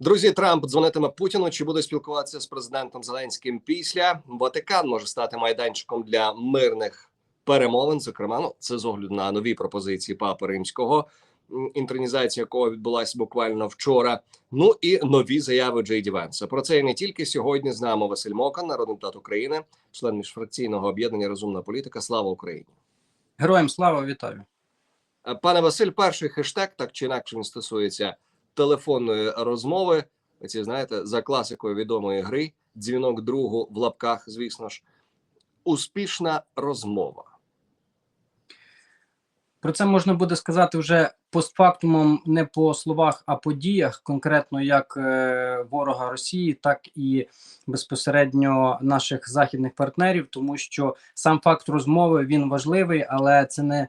Друзі, Трамп дзвонитиме Путіну. Чи буде спілкуватися з президентом Зеленським після Ватикан може стати майданчиком для мирних перемовин. Зокрема, ну це з огляду на нові пропозиції Папи Римського, інтронізація якого відбулася буквально вчора. Ну і нові заяви Джейді Венса. Про це і не тільки сьогодні. З нами Василь Мокан, народний депутат України, член міжфракційного об'єднання Розумна політика. Слава Україні. Героям слава вітаю. Е, Пане Василь, перший хештег так чи інакше він стосується телефонної розмови. Ці знаєте, за класикою відомої гри, дзвінок другу в лапках, звісно ж, успішна розмова. Про це можна буде сказати вже постфактумом, не по словах, а по діях, конкретно як е, ворога Росії, так і безпосередньо наших західних партнерів, тому що сам факт розмови він важливий, але це не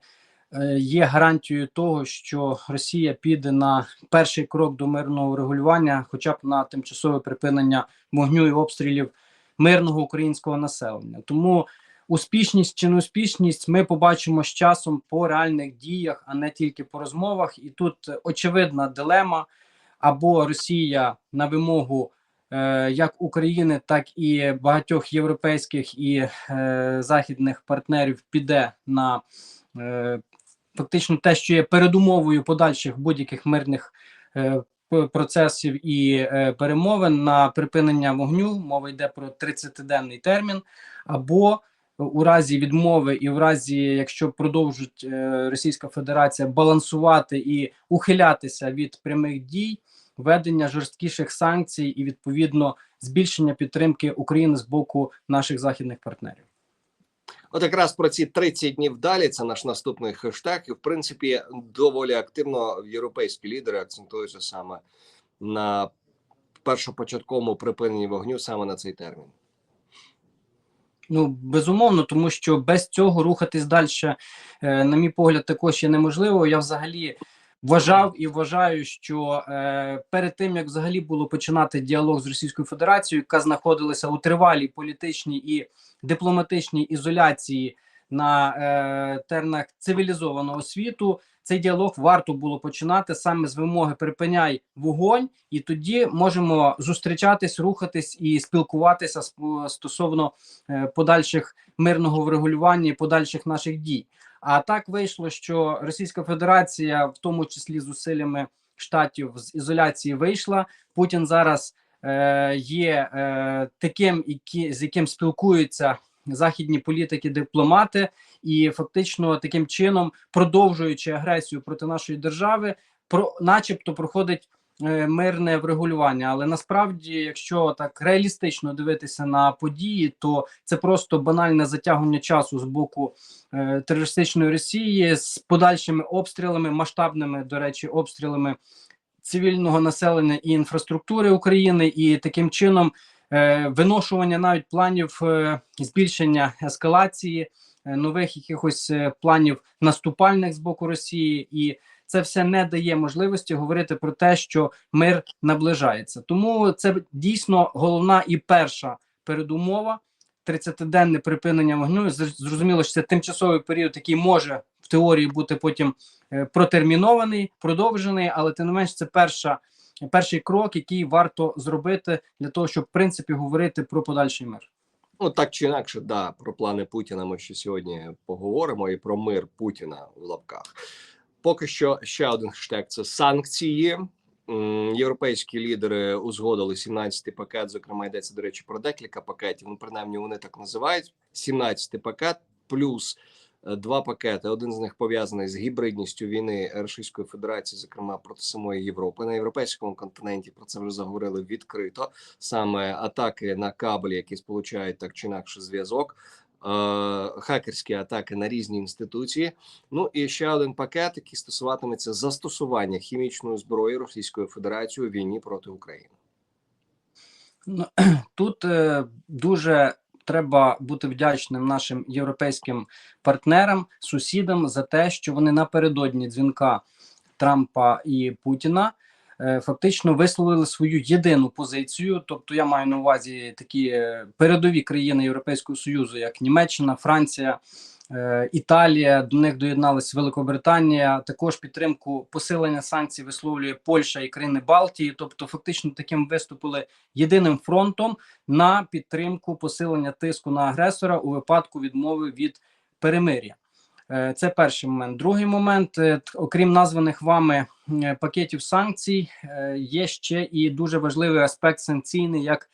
є гарантією того, що Росія піде на перший крок до мирного регулювання, хоча б на тимчасове припинення вогню і обстрілів мирного українського населення. Тому успішність чи неуспішність ми побачимо з часом по реальних діях, а не тільки по розмовах. І тут очевидна дилема: або Росія на вимогу е, як України, так і багатьох європейських і е, західних партнерів піде на е, фактично те, що є передумовою подальших будь-яких мирних. Е, Процесів і е, перемовин на припинення вогню мова йде про 30-денний термін, або у разі відмови, і в разі, якщо продовжить е, Російська Федерація балансувати і ухилятися від прямих дій, введення жорсткіших санкцій і відповідно збільшення підтримки України з боку наших західних партнерів. От якраз про ці 30 днів далі. Це наш наступний хештег. І в принципі, доволі активно європейські лідери акцентуються саме на першопочатковому припиненні вогню саме на цей термін. Ну безумовно, тому що без цього рухатись далі, е, на мій погляд, також є неможливо. Я взагалі вважав і вважаю, що е, перед тим як взагалі було починати діалог з Російською Федерацією, яка знаходилася у тривалій політичній і дипломатичній ізоляції на е, тернах цивілізованого світу. Цей діалог варто було починати саме з вимоги припиняй вогонь, і тоді можемо зустрічатись, рухатись і спілкуватися сп- стосовно е, подальших мирного врегулювання і подальших наших дій. А так вийшло, що Російська Федерація, в тому числі з усиллями штатів з ізоляції, вийшла. Путін зараз е, є е, таким, які, з яким спілкуються західні політики, дипломати, і фактично таким чином, продовжуючи агресію проти нашої держави, про, начебто, проходить мирне врегулювання. Але насправді, якщо так реалістично дивитися на події, то це просто банальне затягування часу з боку е, терористичної Росії з подальшими обстрілами, масштабними, до речі, обстрілами цивільного населення і інфраструктури України, і таким чином е, виношування навіть планів е, збільшення ескалації, е, нових якихось е, планів наступальних з боку Росії, і це все не дає можливості говорити про те, що мир наближається. Тому це дійсно головна і перша передумова. 30-денне припинення вогню. Зр- Зрозуміло, що це тимчасовий період, який може в теорії бути потім е, протермінований, продовжений, але тим не менш це перша, перший крок, який варто зробити для того, щоб в принципі говорити про подальший мир. Ну так чи інакше, да, про плани Путіна ми ще сьогодні поговоримо і про мир Путіна в лапках. Поки що ще один хештег це санкції. Європейські лідери узгодили 17-й пакет. Зокрема, йдеться до речі про декілька пакетів. Ну, принаймні, вони так називають. 17-й пакет плюс е, два пакети. Один з них пов'язаний з гібридністю війни Російської Федерації, зокрема проти самої Європи. На європейському континенті про це вже заговорили відкрито. Саме атаки на кабелі, які сполучають так чи інакше зв'язок. Хакерські атаки на різні інституції. Ну і ще один пакет, який стосуватиметься застосування хімічної зброї Російською Федерацією у війні проти України. Ну, Тут е, дуже треба бути вдячним нашим європейським партнерам, сусідам за те, що вони напередодні дзвінка Трампа і Путіна фактично висловили свою єдину позицію. Тобто, я маю на увазі такі е, передові країни Європейського союзу, як Німеччина, Франція. е, Італія, до них доєдналась Великобританія. Також підтримку посилення санкцій висловлює Польща і країни Балтії. Тобто, фактично таким виступили єдиним фронтом на підтримку посилення тиску на агресора у випадку відмови від перемир'я. Е, Це перший момент. Другий момент, е, окрім названих вами е, пакетів санкцій, е, є ще і дуже важливий аспект санкційний, як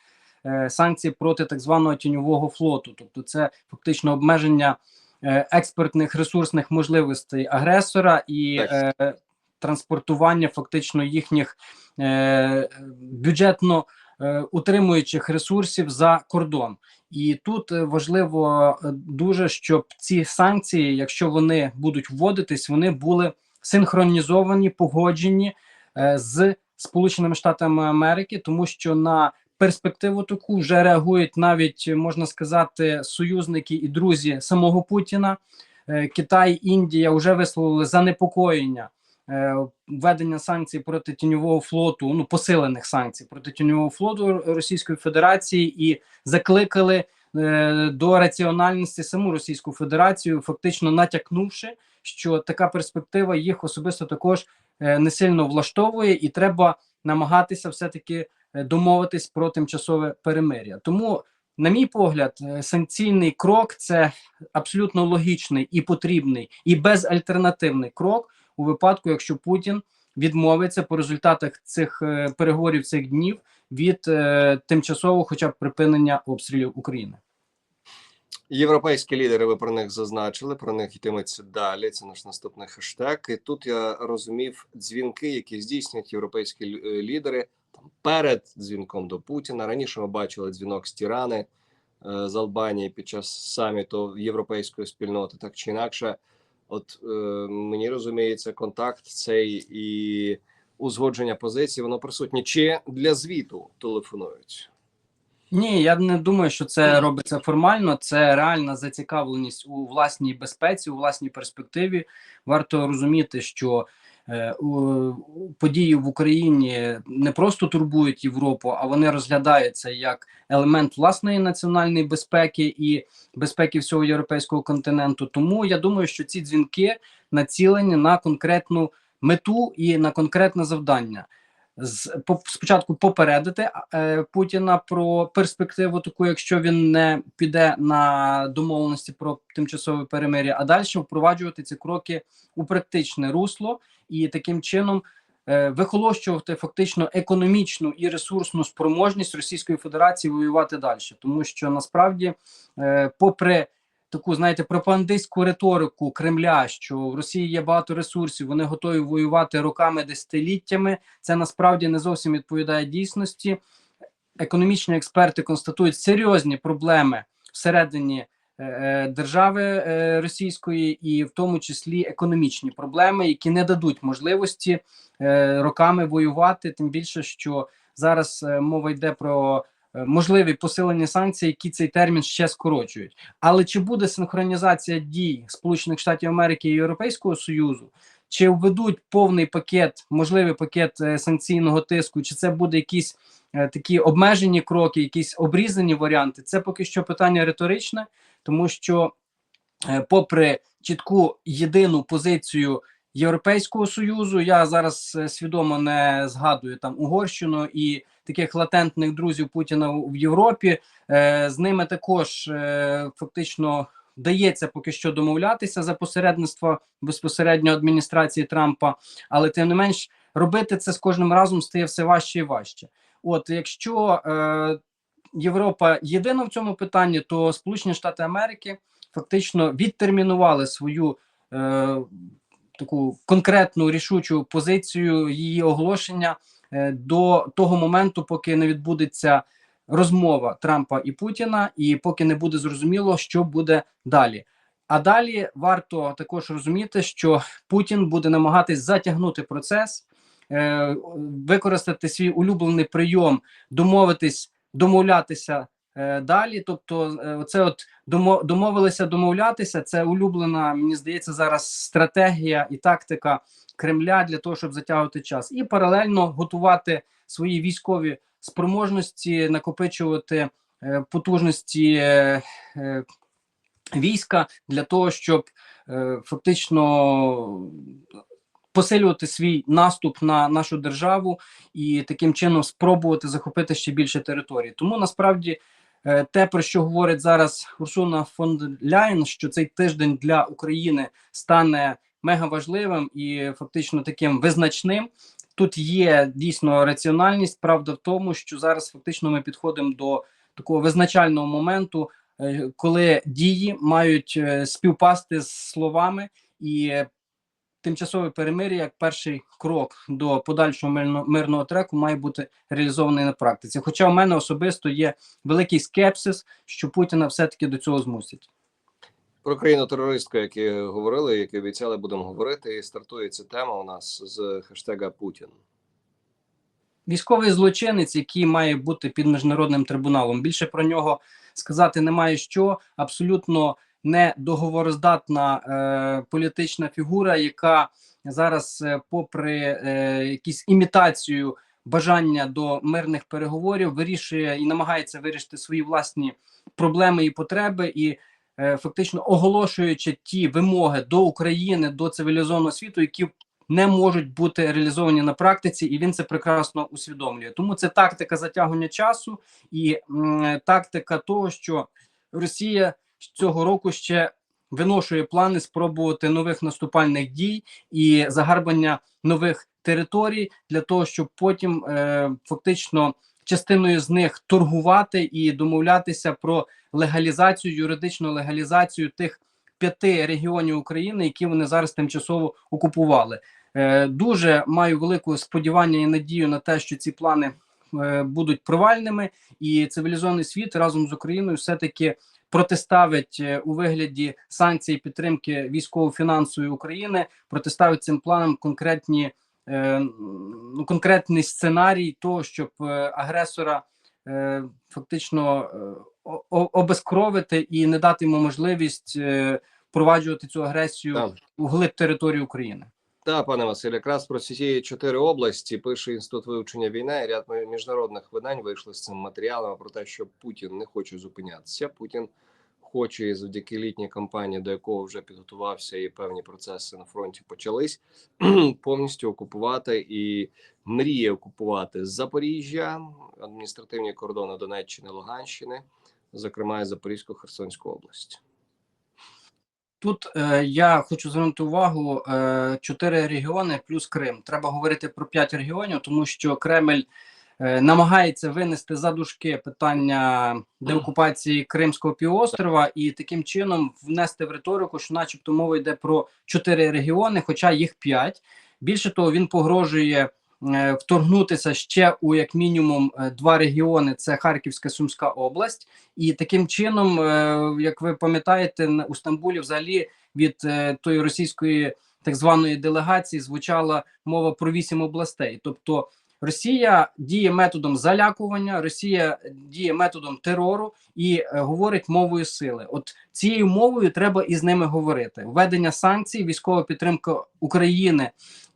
е, санкції проти так званого тіньового флоту. Тобто, це фактично обмеження е, експортних ресурсних можливостей агресора і Так. е, транспортування фактично їхніх е, бюджетно е, утримуючих ресурсів за кордон. І тут е, важливо е, дуже, щоб ці санкції, якщо вони будуть вводитись, вони були синхронізовані, погоджені е, з Сполученими Штатами Америки, тому що на перспективу таку вже реагують навіть можна сказати союзники і друзі самого Путіна. Е, Китай, Індія вже висловили занепокоєння е, введення санкцій проти тіньового флоту, ну посилених санкцій проти тіньового флоту Російської Федерації і закликали до раціональності саму Російську Федерацію, фактично натякнувши, що така перспектива їх особисто також е, не сильно влаштовує, і треба намагатися все-таки е, домовитись про тимчасове перемир'я. Тому, на мій погляд, е, санкційний крок це абсолютно логічний і потрібний, і безальтернативний крок у випадку, якщо Путін відмовиться по результатах цих переговорів цих днів від тимчасового, хоча б припинення обстрілів України. Європейські лідери, ви про них зазначили, про них йтиметься далі. Це наш наступний хештег. І тут я розумів дзвінки, які здійснюють європейські е, лідери там перед дзвінком до Путіна. Раніше ми бачили дзвінок з Тірани е, з Албанії під час саміту європейської спільноти, так чи інакше. От е, мені розуміється, контакт цей і узгодження позицій, воно присутнє. Чи для звіту телефонують? Ні, я не думаю, що це робиться формально. Це реальна зацікавленість у власній безпеці, у власній перспективі. Варто розуміти, що е, події в Україні не просто турбують Європу, а вони розглядаються як елемент власної національної безпеки і безпеки всього європейського континенту. Тому я думаю, що ці дзвінки націлені на конкретну мету і на конкретне завдання. З по- спочатку попередити е, Путіна про перспективу таку, якщо він не піде на домовленості про тимчасове перемир'я, а далі впроваджувати ці кроки у практичне русло і таким чином е, вихолощувати фактично економічну і ресурсну спроможність Російської Федерації воювати далі, тому що насправді, е, попри таку, знаєте, пропагандистську риторику Кремля, що в Росії є багато ресурсів, вони готові воювати роками, десятиліттями. Це насправді не зовсім відповідає дійсності. Економічні експерти констатують серйозні проблеми всередині е, е, держави е, російської, і в тому числі економічні проблеми, які не дадуть можливості е, роками воювати. Тим більше, що зараз е, мова йде про можливі посилення санкцій, які цей термін ще скорочують. Але чи буде синхронізація дій Сполучених Штатів Америки і Європейського Союзу? Чи введуть повний пакет, можливий пакет е, санкційного тиску, чи це буде якісь е, такі обмежені кроки, якісь обрізані варіанти? Це поки що питання риторичне, тому що, е, попри чітку єдину позицію Європейського союзу, я зараз е, свідомо не згадую там Угорщину і таких латентних друзів Путіна в Європі. Е, з ними також е, фактично вдається поки що домовлятися за посередництва безпосередньо адміністрації Трампа, але тим не менш робити це з кожним разом стає все важче і важче. От якщо е, Європа єдина в цьому питанні, то Сполучені Штати Америки фактично відтермінували свою е, таку конкретну рішучу позицію її оголошення до того моменту, поки не відбудеться розмова Трампа і Путіна, і поки не буде зрозуміло, що буде далі. А далі варто також розуміти, що Путін буде намагатись затягнути процес, е, використати свій улюблений прийом, домовитись, домовлятися е, далі. Тобто, е, це от домовилися домовлятися. Це улюблена, мені здається, зараз стратегія і тактика Кремля для того, щоб затягувати час, і паралельно готувати свої військові спроможності, накопичувати е, потужності. Е, е, війська для того, щоб е, фактично посилювати свій наступ на нашу державу і таким чином спробувати захопити ще більше території. Тому насправді е, те, про що говорить зараз Урсуна фон Ляйн, що цей тиждень для України стане мега важливим і фактично таким визначним. Тут є дійсно раціональність. Правда в тому, що зараз фактично ми підходимо до такого визначального моменту, е, коли дії мають е, співпасти з словами, і е, тимчасове перемир'я як перший крок до подальшого мирного треку має бути реалізований на практиці. Хоча у мене особисто є великий скепсис, що Путіна все-таки до цього змусять. Про країну терористку, які говорили, які обіцяли, будемо говорити. І стартує ця тема у нас з хештега Путін. Військовий злочинець, який має бути під міжнародним трибуналом. Більше про нього сказати немає що. Абсолютно не договороздатна е, політична фігура, яка зараз, е, попри е, якісь імітацію бажання до мирних переговорів, вирішує і намагається вирішити свої власні проблеми і потреби, і е, фактично оголошуючи ті вимоги до України, до цивілізованого світу, які не можуть бути реалізовані на практиці, і він це прекрасно усвідомлює. Тому це тактика затягування часу і м, тактика того, що Росія цього року ще виношує плани спробувати нових наступальних дій і загарбання нових територій для того, щоб потім е, фактично частиною з них торгувати і домовлятися про легалізацію, юридичну легалізацію тих п'яти регіонів України, які вони зараз тимчасово окупували. Е, Дуже маю велике сподівання і надію на те, що ці плани е, будуть провальними, і цивілізований світ разом з Україною все таки протиставить е, у вигляді санкцій підтримки військово-фінансової України, протиставить цим планам конкретні е, ну, конкретний сценарій того, щоб е, агресора фактично обезкровити і не дати йому можливість впроваджувати цю агресію Так. у глиб території України. Так, пане Василь, якраз про ці чотири області пише інститут вивчення війни. і Ряд міжнародних видань вийшли з цим матеріалом про те, що Путін не хоче зупинятися. Путін хоче і завдяки літній кампанії, до якого вже підготувався, і певні процеси на фронті почались повністю окупувати і мріє окупувати Запоріжжя, адміністративні кордони Донеччини, Луганщини, зокрема і Запорізьку Херсонську область. Тут е, я хочу звернути увагу: е, чотири регіони плюс Крим. Треба говорити про п'ять регіонів, тому що Кремль е, намагається винести за дужки питання деокупації Кримського півострова і таким чином внести в риторику, що, начебто, мова йде про чотири регіони, хоча їх п'ять. Більше того, він погрожує е, вторгнутися ще у як мінімум е, два регіони: це Харківська Сумська область. І таким чином, е, як ви пам'ятаєте, у Стамбулі взагалі від е, тої російської так званої делегації звучала мова про вісім областей. Тобто Росія діє методом залякування, Росія діє методом терору і е, говорить мовою сили. От цією мовою треба і з ними говорити. Введення санкцій, військова підтримка України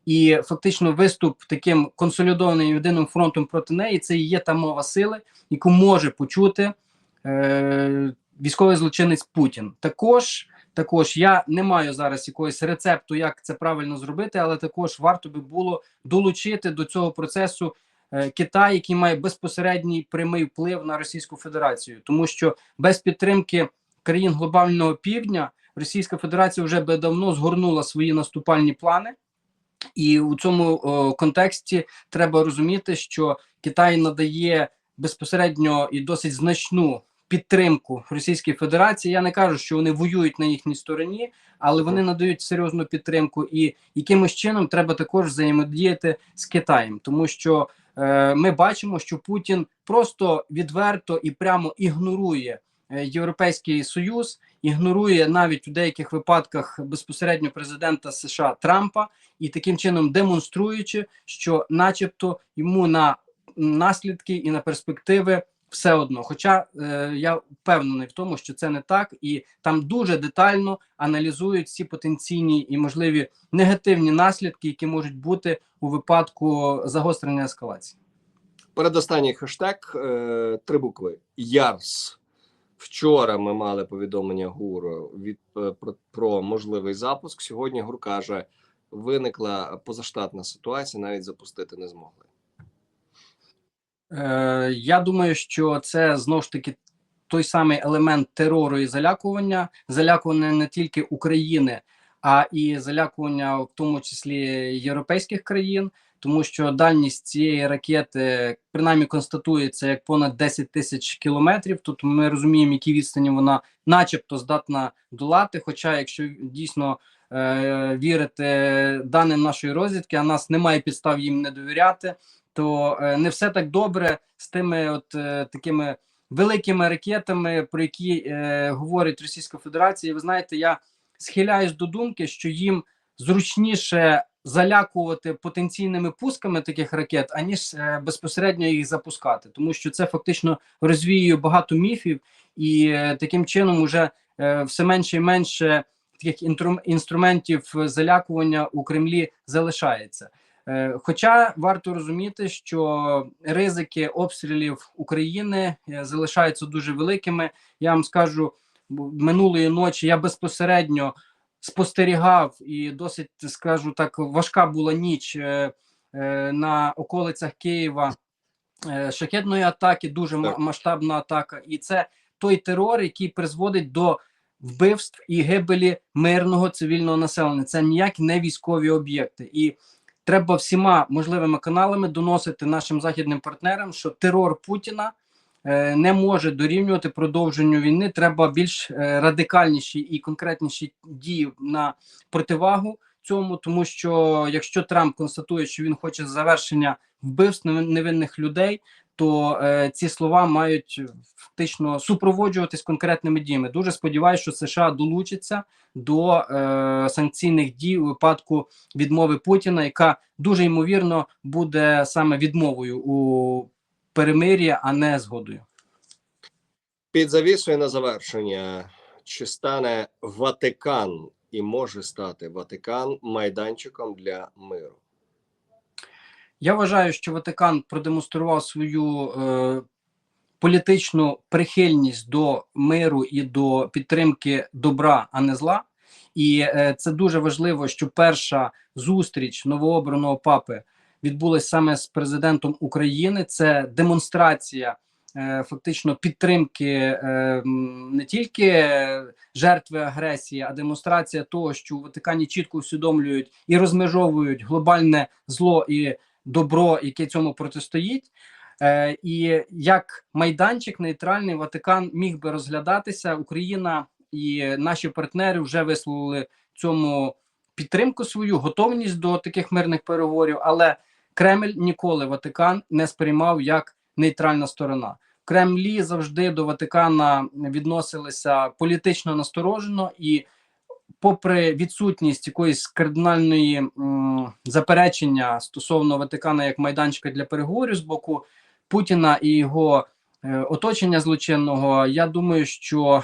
і фактично виступ таким консолідованим єдиним фронтом проти неї. Це і є та мова сили, яку може почути е, військовий злочинець Путін. Також також я не маю зараз якогось рецепту, як це правильно зробити, але також варто би було долучити до цього процесу е, Китай, який має безпосередній прямий вплив на Російську Федерацію, тому що без підтримки країн глобального півдня Російська Федерація вже би давно згорнула свої наступальні плани. І у цьому контексті треба розуміти, що Китай надає безпосередньо і досить значну підтримку Російській Федерації. Я не кажу, що вони воюють на їхній стороні, але вони надають серйозну підтримку, і якимось чином треба також взаємодіяти з Китаєм, тому що е, ми бачимо, що Путін просто відверто і прямо ігнорує е, Європейський Союз, ігнорує навіть у деяких випадках безпосередньо президента США Трампа, і таким чином демонструючи, що, начебто, йому на наслідки і на перспективи все одно. Хоча е, я впевнений в тому, що це не так, і там дуже детально аналізують всі потенційні і можливі негативні наслідки, які можуть бути у випадку загострення ескалації. Передостанній хештег е, три букви ЯРС. Вчора ми мали повідомлення ГУР від е, про, про можливий запуск. Сьогодні ГУР каже, виникла позаштатна ситуація, навіть запустити не змогли. Е, я думаю, що це знову ж таки той самий елемент терору і залякування, залякування не тільки України, а і залякування в тому числі європейських країн, тому що дальність цієї ракети принаймні констатується як понад 10 тисяч кілометрів. Тут ми розуміємо, які відстані вона, начебто, здатна долати. Хоча, якщо дійсно е, вірити даним нашої розвідки, а нас немає підстав їм не довіряти то е, не все так добре з тими от е, такими великими ракетами, про які е, говорить Російська Федерація. Ви знаєте, я схиляюсь до думки, що їм зручніше залякувати потенційними пусками таких ракет, аніж безпосередньо їх запускати, тому що це фактично розвіює багато міфів, і таким чином уже все менше і менше таких інструментів залякування у Кремлі залишається. Е, Хоча варто розуміти, що ризики обстрілів України е, залишаються дуже великими. Я вам скажу, минулої ночі я безпосередньо спостерігав і досить скажу так, важка була ніч е, на околицях Києва. Шахетної атаки, дуже ма- масштабна атака, і це той терор, який призводить до вбивств і гибелі мирного цивільного населення. Це ніякі не військові об'єкти. І треба всіма можливими каналами доносити нашим західним партнерам, що терор Путіна е, не може дорівнювати продовженню війни. Треба більш е, радикальніші і конкретніші дії на противагу цьому, тому що якщо Трамп констатує, що він хоче завершення вбивств невинних людей. То е, ці слова мають фактично супроводжуватись конкретними діями. Дуже сподіваюся, що США долучиться до е, санкційних дій у випадку відмови Путіна, яка дуже ймовірно буде саме відмовою у перемир'ї, а не згодою. Під завісою на завершення, чи стане Ватикан і може стати Ватикан майданчиком для миру? Я вважаю, що Ватикан продемонстрував свою е, політичну прихильність до миру і до підтримки добра, а не зла. І е, це дуже важливо, що перша зустріч новообраного папи відбулася саме з президентом України. Це демонстрація е, фактично підтримки е, не тільки жертви агресії, а демонстрація того, що у Ватикані чітко усвідомлюють і розмежовують глобальне зло і добро, яке цьому протистоїть. Е, і як майданчик нейтральний Ватикан міг би розглядатися, Україна і наші партнери вже висловили цьому підтримку свою, готовність до таких мирних переговорів. Але Кремль ніколи Ватикан не сприймав як нейтральна сторона. Кремлі завжди до Ватикана відносилися політично насторожено і. Попри відсутність якоїсь кардинальної заперечення стосовно Ватикана як майданчика для переговорів з боку Путіна і його е, оточення злочинного, я думаю, що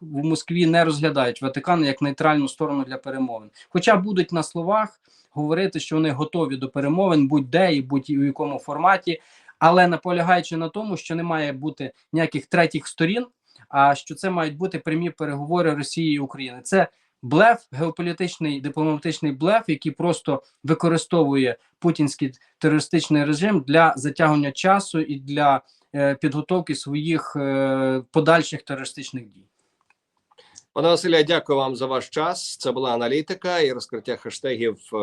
в Москві не розглядають Ватикан як нейтральну сторону для перемовин. Хоча будуть на словах говорити, що вони готові до перемовин будь-де і будь-у якому форматі, але наполягаючи на тому, що не має бути ніяких третіх сторін, а що це мають бути прямі переговори Росії і України. Це блеф, геополітичний дипломатичний блеф, який просто використовує путінський терористичний режим для затягування часу і для е, підготовки своїх е, подальших терористичних дій. Пане Василя, дякую вам за ваш час. Це була аналітика і розкриття хештегів е,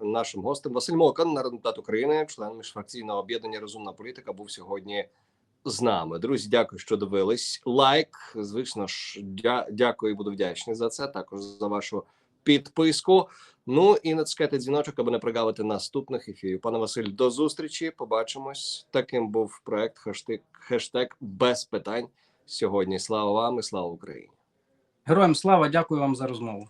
нашим гостем. Василь Мокан, народний депутат України, член міжфракційного об'єднання Розумна політика, був сьогодні з нами. Друзі, дякую, що дивились. Лайк, звично ж, дя- дякую і буду вдячний за це. Також за вашу підписку. Ну і натискайте дзвіночок, аби не прогавити наступних ефірів. Пане Василь, до зустрічі. Побачимось. Таким був проект хештег, хештег без питань сьогодні. Слава вам і слава Україні. Героям слава, дякую вам за розмову.